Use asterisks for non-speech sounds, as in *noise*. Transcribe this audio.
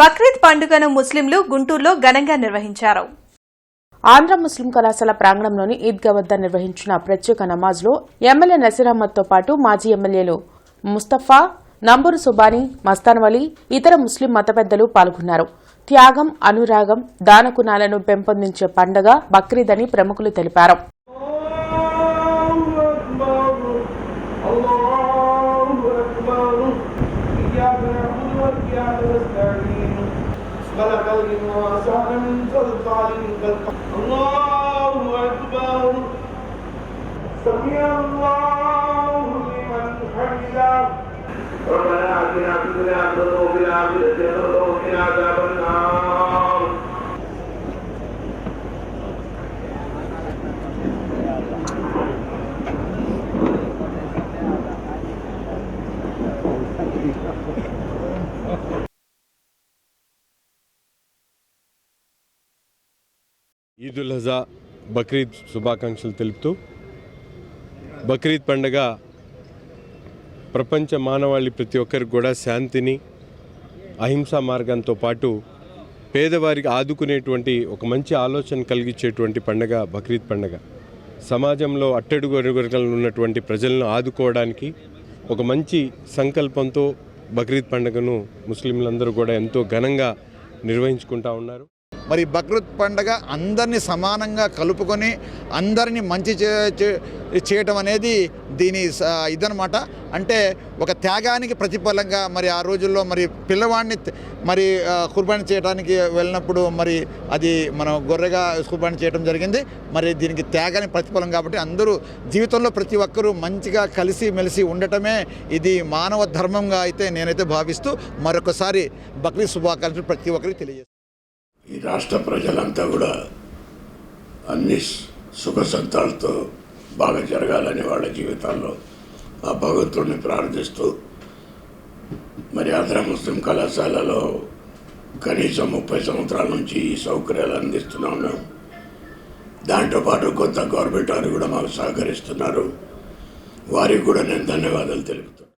బక్రీద్ పండుగను ముస్లింలు గుంటూరులో ఘనంగా నిర్వహించారు. ఆంధ్ర ముస్లిం కళాశాల ప్రాంగణంలోని ఈద్గా వద్ద నిర్వహించిన ప్రత్యేక నమాజ్లో ఎమ్మెల్యే నసీర్ అహ్మద్తో పాటు మాజీ ఎమ్మెల్యేలు ముస్తఫా నంబూరు సుబానీ మస్తాన్ వలీ ఇతర ముస్లిం మత పెద్దలు పాల్గొన్నారు. త్యాగం అనురాగం దానకుణాలను పెంపొందించే పండుగ బక్రీద్ అని ప్రముఖులు తెలిపారు. خلق الإنسان من صلصال الله أكبر. سمع الله لمن حمده. ربنا آتنا في الدنيا حسنة وفي الآخرة حسنة وقنا عذاب النار. *laughs* ఈదుల్ హజా బక్రీద్ శుభాకాంక్షలు తెలుపుతూ బక్రీద్ పండగ ప్రపంచ మానవాళి ప్రతి ఒక్కరికి కూడా శాంతిని అహింసా మార్గంతో పాటు పేదవారికి ఆదుకునేటువంటి ఒక మంచి ఆలోచన కలిగించేటువంటి పండగ బక్రీద్ పండగ. సమాజంలో అట్టడుగు ఉన్నటువంటి ప్రజలను ఆదుకోవడానికి ఒక మంచి సంకల్పంతో బక్రీద్ పండుగను ముస్లింలందరూ కూడా ఎంతో ఘనంగా నిర్వహించుకుంటా ఉన్నారు. మరి బక్రీద్ పండగ అందరినీ సమానంగా కలుపుకొని అందరినీ మంచి చే- చేయటం అనేది దీని స- ఇదనమాట అంటే ఒక త్యాగానికి ప్రతిఫలంగా మరి ఆ రోజుల్లో మరి పిల్లవాడిని మరి ఆ, కుర్బానీ చేయడానికి వెళ్ళినప్పుడు మరి అది మనం గొర్రెగా కుర్బానీ చేయడం జరిగింది. మరి దీనికి త్యాగానికి ప్రతిఫలం కాబట్టి అందరూ జీవితంలో ప్రతి ఒక్కరూ మంచిగా కలిసి మెలిసి ఉండటమే ఇది మానవ ధర్మంగా అయితే నేనైతే భావిస్తూ మరొకసారి బక్రీద్ శుభాకాంక్షలు ప్రతి ఒక్కరికి తెలియజేస్తాను ఈ రాష్ట్ర ప్రజలంతా కూడా అన్ని సుఖ సంతాలతో బాగా జరగాలని వాళ్ళ జీవితాల్లో ఆ భగవంతుడిని ప్రార్థిస్తూ మరి ఆంధ్ర ముస్లిం కళాశాలలో కనీసం ముప్పై సంవత్సరాల నుంచి ఈ సౌకర్యాలు అందిస్తూనే దాంతో పాటు కొత్త గవర్నమెంట్ వారు కూడా మాకు సహకరిస్తున్నారు. వారికి కూడా నేను ధన్యవాదాలు తెలుపుతాను